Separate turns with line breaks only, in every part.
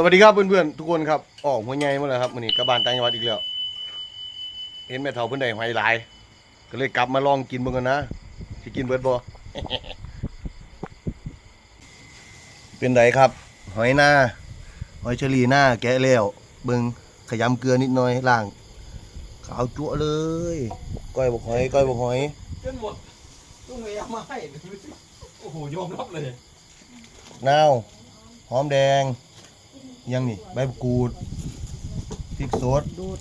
สวัสดีครับเพื่อนๆทุกคนครับออกหัวใหญ่มาแล้วครับมื้อนี้กลับบ้านต่างจังหวัดอีกแล้วเห็นแม่เฒ่าเพิ่นได้หอยหลาย ก็เลยกลับมาลองกินเบิ่งกันนะสิกินเบิดบ่เป็นไดครับ หอยหน้าหอยเฉลีหน้าแกะแล้วเบิ่งขยำเกลือนิดหน่อยล้าง ขาวจั่วเลยก้อยบกหอยก้อยบกหอย
จนหมดลุงเลยเอามาให้โอ้โหยอมรับเลย
นาวหอมแดง ยังนี่ใบมะกรูดพริกสด
ดูด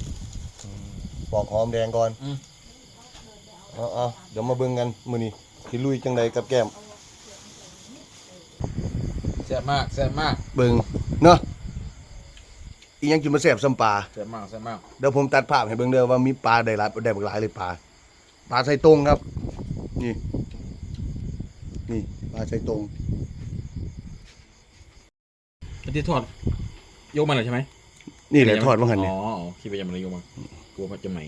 ปอกหอมแดงก่อน
อืม
เอาเอาเดี๋ยวมาเบิ่งกันมื้อนี้สิลุยจังใดกับแก้ม
แซ่บมากแซ่บมาก
เบิ่งเนาะอีหยังกินมาแซ่บซ้ำปลา
แซ่บมากแซ่บมาก
เดี๋ยวผมตัดภาพให้เบิ่งเด้อว่ามีปลาได้หลายได้บักหลายเลยปลาปลาใส่ตรงครับ นี่ นี่ปลาใส่ตรง
อันที่ทอด ยกมาเลยใช่ไหม
นี่แหละทอดว่าหั่นนี่
อ๋อคิดไปยังมันเลยยกมากลัวมันจะไหม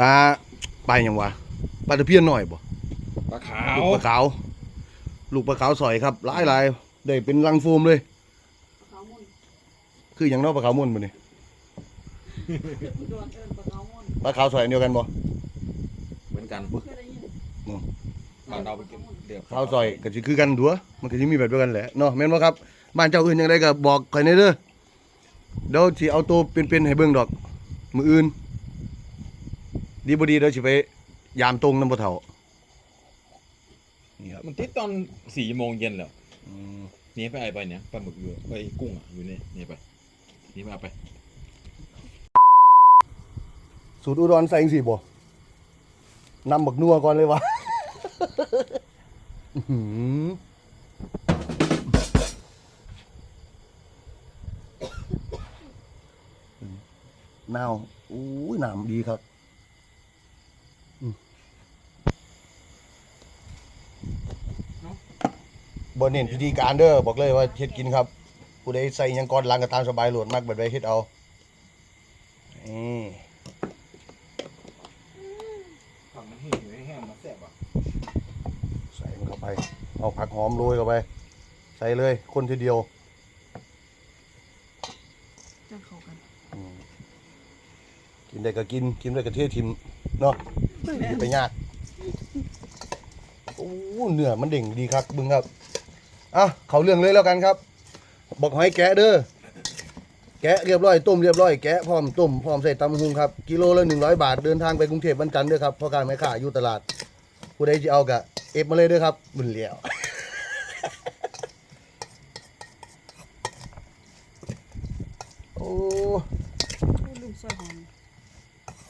ปลาปลาหยังวะปลาตะเพียนน้อยบ่
ปลาขาว
ลูกปลาขาว ลูกปลาขาวสอยครับหลายหลายได้เป็นรังโฟมเลย
เขามุ่น
คืออย่างเนอกปลาขาวม่วนบ่นี่
โดนเอิญปะเขามุ่น
ปลาขาวสอยอันเดียวกันบ่
เหมือนกัน
เคยได้ยิน
บ้านเราไปกินเดือบ
ขาวสอยก็สิคือกันดัวมันก็สิมีแบบเดียวกันแหละเนาะแม่นบ่ครับ บ้านเจ้าอื่นจังไดก็บอกข่อยแหน่เด้อเดี๋ยวสิเอาตัวเป็นๆให้เบิ่งดอก มื้ออื่น ดีบ่ดีเดี๋ยวสิไปยามตรงนำบ่เฒ่านี่ครับ
มันติดตอนสี่โมงเย็นแล้ว
อืม
นี่ไปไอไปเนี่ยปลาหมึกอยู่ไปกุ้งอะอยู่นี่นี่ไปนี่มาเอาไป
สูตรอุดรใส่จังซี่บ่นำบักนัวก่อนเลยวะ อื้อหือ นาวอู้ยน้ำดีครับอืมบนเน้นพิธีการเด้อบอกเลยว่าเฮ็ดกินครับผู้ใดใส่หยังก่อนล้างก็ตามสบายโหลดมากแบบใดเฮ็ดเอานี่
ผักมันแห้งอยู่แห้งมันแซ่บอะ
ใส่มันเข้าไป เอาผักหอมโรยเข้าไป ใส่เลยคนทีเดียว
จังเขากัน
อืมกิน ได้ก็กิน กินได้ก็เททิมเนาะอย่าไปยากโอ้เนื้อมันเด่งดีครับบึงครับอะเขาเรื่องเลยแล้วกันครับ บอกหอยแกะเด้อแกะเรียบร้อยต้มเรียบร้อยแกะพร้อมต้มพร้อมใส่ตำหุงครับกิโลละหนึ่งร้อยบาทเดินทางไปกรุงเทพวันจันทร์ด้อครับพ่อการแม่ค้าอยู่ตลาด ผู้ใดจะเอากะเอฟมาเลยด้อครับบุญเหลียวโอ้
ลืมซอยหอม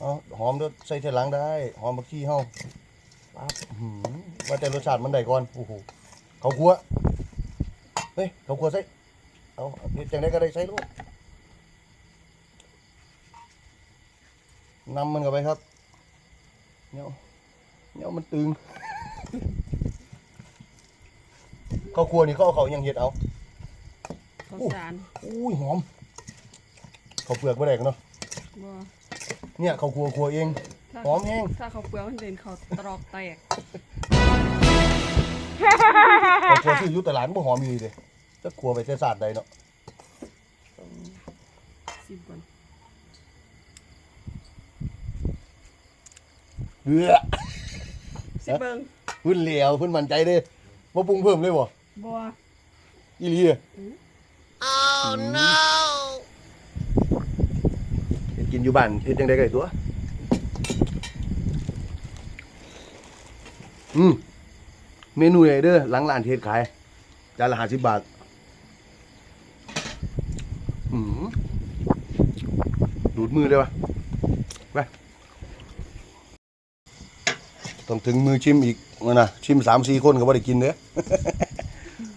เอาหอมเด้อใส่เทหลังได้ หอมบักขี้เฮาปั๊บอื้อหือว่าแต่รสชาติมันได้ก่อนโอ้โหเขาครัวเฮ้ยเขาครัวใส่เอาเฮ็ดจังไดก็ได้ใส่ลูกนำมันเข้าไปครับเนี่ยเนี่ยมันตึง เขาครัวนี่เขาเอาเขายังเฮ็ดเอา
ข้าวสาร
อุ้ยหอม เขาวเปลือกบ่ได้กันเนาะ
บ่
เนี่ยเขาครัวครัวเอง
ถ้า
หอมแห้ง
ถ้าเขาเปลือกมันเด่นเขาตรอกแตก
เขาครัวซื้ออยุตลาดบ่หอมอยู่เลยจะครัวไปเส้นสาดใดเนาะ
สิบก่อน
เบื่อ
สิเบิ่ง
เพิ่นเหลียวเพิ่นมั่นใจเด้บ่ปรุงเพิ่มเลยบ่
บ่
อีหลีอะ oh no เฮ็ด กินอยู่บ้านเฮ็ดจังได๋ก็ได้ตัวอืมเมนูใหญ่เด้อหลังร้านเทศขายจานละ50บาทอืมดูดมือเลยวะไปต้องถึงมือชิมอีกนะชิมสามสี่คนก็บ่ได้กินเด้อ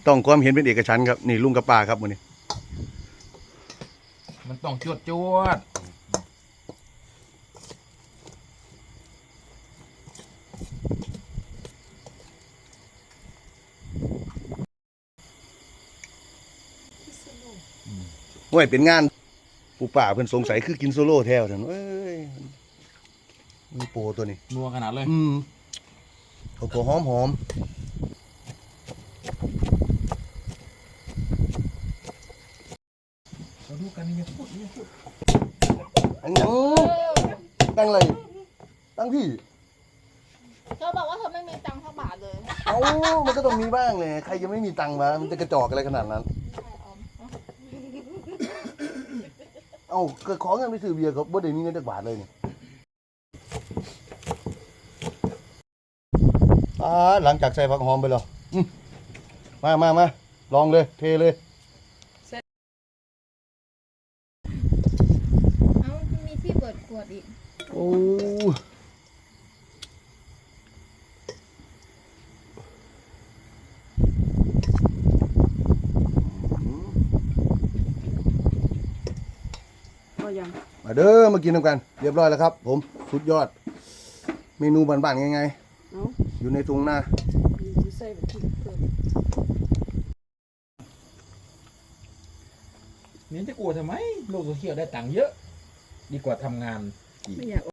ต้องความเห็นเป็นเอกฉันท์ครับ นี่ลุงกับป้าครับมื้อนี้
มันต้องจวดจวด
ห่วยเป็นงานผู้ป้าเพิ่นสงสัยคือกินโซโล่แท้ซั่นเอ้ยมีโปรตัวนี้
นัวขนาดเลย
อืมเขาก็หอมหอม
นี่อย่าพูดนี่อย่าพูด
อันยังตั้งอะไรตั้งพี่
เธอบอกว่าเธอไม่มีตังค์สักบาทเลย
เอ้ามันก็ต้องมีบ้างเลย ใครจะไม่มีตังค์มา มันจะกระจอกอะไรขนาดนั้น
ใช่ออม
เอ้าเกิดขอเงินไปซื้อเบียร์เขาบ่ได้มีเงินจักบาทเลยนี่อ่าหลังจากใส่ผักหอมไปแล้วอืมมามามาลองเลย เทเลย
เอ้ามีที่เปิดขวดอีก
โอ้
ยัง
มาเด้อมากินน้ำกัน เรียบร้อยแล้วครับ ผมสุดยอด เมนูบ้านๆง่าย
เอ้า
ๆอยู่ในทุ่งนา
สิใส่แบบที่เพิ่ม
นี่จะกลัวทำไมโลกโซเชียลได้ตังค์เยอะ ดีกว่าทำงานอีก
ไม่อยาก